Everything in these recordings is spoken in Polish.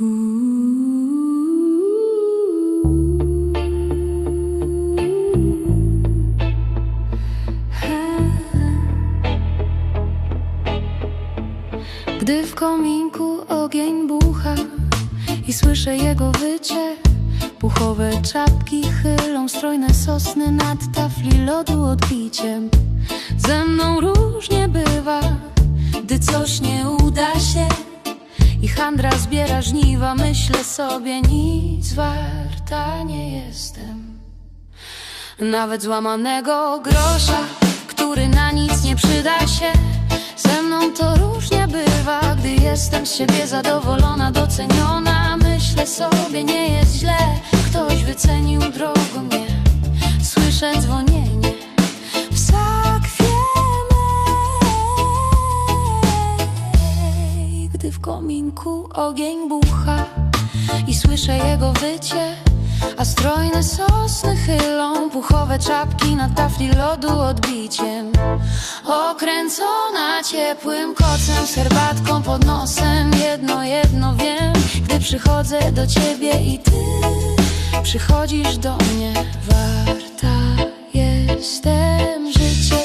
Gdy w kominku ogień bucha i słyszę jego wycie, puchowe czapki chylą strojne sosny nad tafli lodu odbiciem. Ze mną różnie bywa, gdy coś nie uda się i handra zbiera żniwa, myślę sobie nic warta nie jestem. Nawet złamanego grosza, który na nic nie przyda się. Ze mną to różnie bywa, gdy jestem z siebie zadowolona, doceniona. Myślę sobie, nie jest źle, ktoś wycenił drogo mnie. Słyszę dzwonienie W kominku ogień bucha i słyszę jego wycie a strojne sosny chylą puchowe czapki na tafli lodu odbiciem. Okręcona ciepłym kocem z herbatką pod nosem Jedno, jedno wiem, gdy przychodzę do ciebie i ty Przychodzisz do mnie. Warta jestem, życie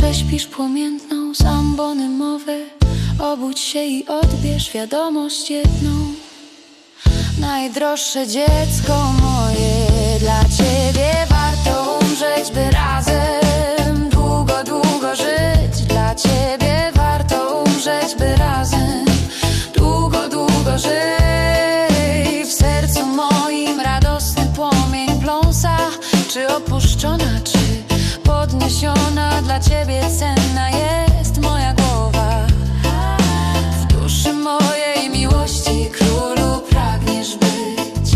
prześpisz płomienną z ambony mowę Obudź się i odbierz wiadomość jedną. Najdroższe dziecko moje Dla ciebie warto umrzeć, by razem Długo, długo żyć. Dla ciebie warto umrzeć, by razem Długo, długo żyj W sercu moim radosny płomień pląsa Czy opuszczona, czy Dla ciebie cenna jest moja głowa. W duszy mojej miłości królu pragniesz być.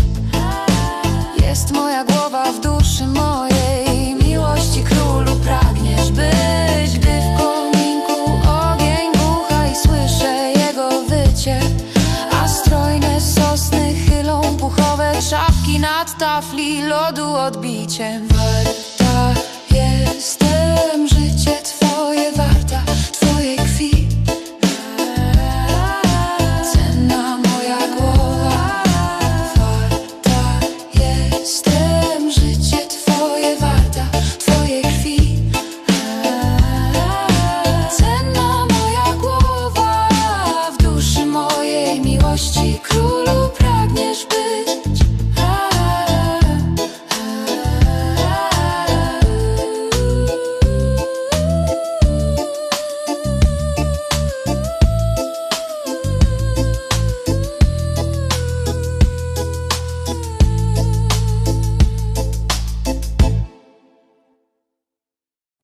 Jest moja głowa w duszy mojej miłości królu pragniesz być. Gdy w kominku ogień bucha i słyszę jego wycie A strojne sosny chylą puchowe czapki nad tafli lodu odbiciem